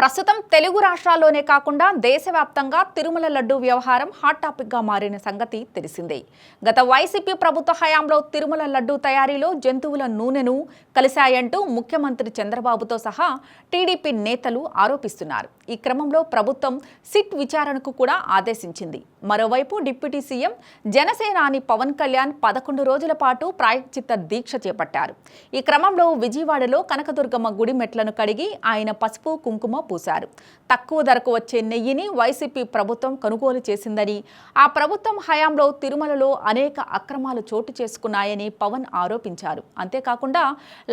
ప్రస్తుతం తెలుగు రాష్ట్రాల్లోనే కాకుండా దేశవ్యాప్తంగా తిరుమల లడ్డు వ్యవహారం హాట్ టాపిక్గా మారిన సంగతి తెలిసిందే. గత వైసీపీ ప్రభుత్వ హయాంలో తిరుమల లడ్డు తయారీలో జంతువుల నూనెను కలిశాయంటూ ముఖ్యమంత్రి చంద్రబాబుతో సహా టీడీపీ నేతలు ఆరోపిస్తున్నారు. ఈ క్రమంలో ప్రభుత్వం సిట్ విచారణకు కూడా ఆదేశించింది. మరోవైపు డిప్యూటీ సీఎం జనసేనాని పవన్ కళ్యాణ్ పదకొండు రోజుల పాటు ప్రాయశ్చిత్త దీక్ష చేపట్టారు. ఈ క్రమంలో విజయవాడలో కనకదుర్గమ్మ గుడి మెట్లను కడిగి ఆయన పసుపు కుంకుమ పూశారు. తక్కువ ధరకు వచ్చే నెయ్యిని వైసీపీ ప్రభుత్వం కొనుగోలు చేసిందని ఆ ప్రభుత్వం హయాంలో తిరుమలలో అనేక అక్రమాలు చోటు చేసుకున్నాయని పవన్ ఆరోపించారు. అంతేకాకుండా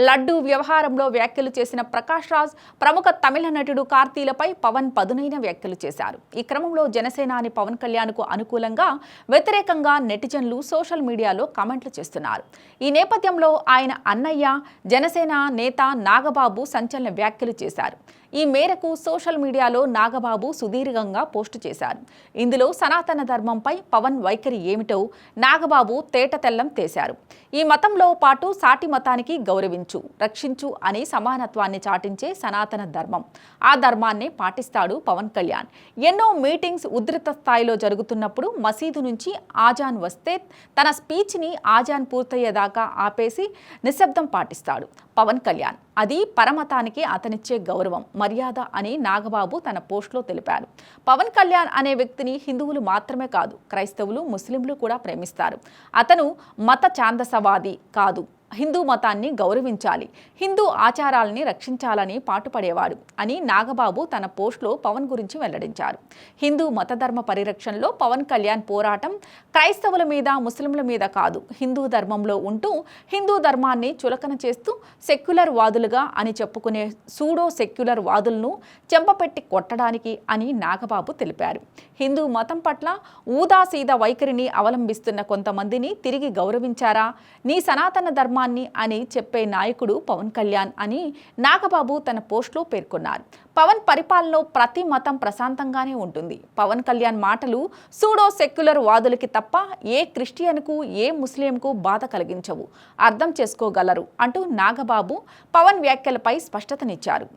లడ్డు వ్యవహారంలో వ్యాఖ్యలు చేసిన ప్రకాష్ రాజ్ ప్రముఖ తమిళ నటుడు కార్తీలపై పవన్ పదునైన వ్యాఖ్యలు చేశారు. ఈ క్రమంలో జనసేనాని పవన్ కళ్యాణ్కు అనుకూలంగా వ్యతిరేకంగా నెటిజన్లు సోషల్ మీడియాలో కామెంట్లు చేస్తున్నారు. ఈ నేపథ్యంలో ఆయన అన్నయ్య జనసేన నేత నాగబాబు సంచలన వ్యాఖ్యలు చేశారు. ఈ మేరకు సోషల్ మీడియాలో నాగబాబు సుదీర్ఘంగా పోస్టు చేశారు. ఇందులో సనాతన ధర్మంపై పవన్ వైఖరి ఏమిటో నాగబాబు తేటతెల్లం తేశారు. ఈ మతంలో పాటు సాటి మతానికి గౌరవించు రక్షించు అనే సమానత్వాన్ని చాటించే సనాతన ధర్మం. ఆ ధర్మాన్ని పాటిస్తాడు పవన్ కళ్యాణ్. ఎన్నో మీటింగ్స్ ఉధృత స్థాయిలో జరుగుతున్నప్పుడు మసీదు నుంచి ఆజాన్ వస్తే తన స్పీచ్ని ఆజాన్ పూర్తయ్యేదాకా ఆపేసి నిశ్శబ్దం పాటిస్తాడు పవన్ కళ్యాణ్. అది పరమతానికి అతనిచ్చే గౌరవం మర్యాద అని నాగబాబు తన పోస్ట్లో తెలిపారు. పవన్ కళ్యాణ్ అనే వ్యక్తిని హిందువులు మాత్రమే కాదు క్రైస్తవులు ముస్లింలు కూడా ప్రేమిస్తారు. అతను మత ఛాందసవాది కాదు. హిందూ మతాన్ని గౌరవించాలి హిందూ ఆచారాలని రక్షించాలని పాటుపడేవాడు అని నాగబాబు తన పోస్ట్లో పవన్ గురించి వెల్లడించారు. హిందూ మతధర్మ పరిరక్షణలో పవన్ కళ్యాణ్ పోరాటం క్రైస్తవుల మీద ముస్లింల మీద కాదు. హిందూ ధర్మంలో ఉంటూ హిందూ ధర్మాన్ని చులకన చేస్తూ సెక్యులర్ వాదులుగా అని చెప్పుకునే సూడో సెక్యులర్ వాదులను చెంపపెట్టి కొట్టడానికి అని నాగబాబు తెలిపారు. హిందూ మతం పట్ల ఊదాసీద వైఖరిని అవలంబిస్తున్న కొంతమందిని తిరిగి గౌరవించారా? నీ సనాతన ధర్మ ధర్మాన్ని అని చెప్పే నాయకుడు పవన్ కళ్యాణ్ అని నాగబాబు తన పోస్ట్లో పేర్కొన్నారు. పవన్ పరిపాలనలో ప్రతి మతం ప్రశాంతంగానే ఉంటుంది. పవన్ కళ్యాణ్ మాటలు సూడో సెక్యులర్ వాదులకి తప్ప ఏ క్రిస్టియన్కు ఏ ముస్లింకు బాధ కలిగించవు. అర్థం చేసుకోగలరు అంటూ నాగబాబు పవన్ వ్యాఖ్యలపై స్పష్టతనిచ్చారు.